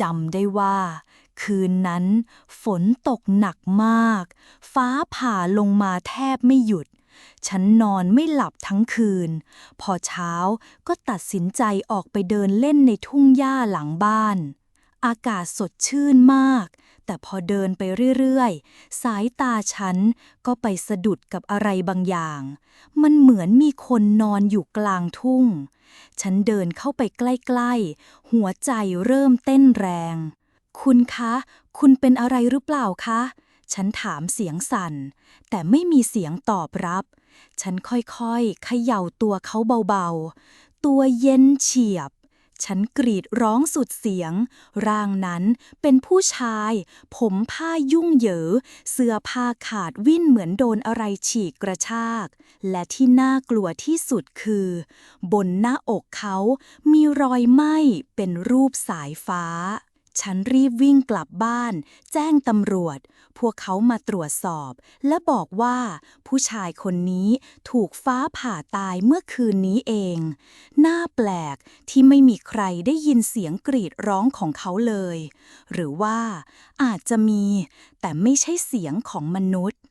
จำได้ว่า คืนนั้นฝนตกหนักมาก ฟ้าผ่าลงมาแทบไม่หยุด ฉันนอนไม่หลับทั้งคืน พอเช้าก็ตัดสินใจออกไปเดินเล่นในทุ่งหญ้าหลังบ้าน อากาศสดชื่นมาก แต่พอเดินไปเรื่อยๆ สายตาฉันก็ไปสะดุดกับอะไรบางอย่าง มันเหมือนมีคนนอนอยู่กลางทุ่ง ฉันเดินเข้าไปใกล้ๆ หัวใจเริ่มเต้นแรง คุณคะ คุณเป็นอะไรหรือเปล่าคะ ฉันถามเสียงสั่น แต่ไม่มีเสียงตอบรับ ฉันค่อยๆเขย่าตัวเขาเบาๆ ตัวเย็นเฉียบ ฉันกรีดร้องสุดเสียง ร่างนั้นเป็นผู้ชาย ผมผ้ายุ่งเหยิงเสื้อผ้าขาดวิ่นเหมือนโดนอะไรฉีกกระชาก และที่น่ากลัวที่สุดคือ บนหน้าอกเขามีรอยไหม้เป็นรูปสายฟ้า ฉันรีบวิ่งกลับบ้าน แจ้งตำรวจ พวกเขามาตรวจสอบ และบอกว่า ผู้ชายคนนี้ถูกฟ้าผ่าตายเมื่อคืนนี้เอง น่าแปลกที่ไม่มีใครได้ยินเสียงกรีดร้องของเขาเลย หรือว่าอาจจะมี แต่ไม่ใช่เสียงของมนุษย์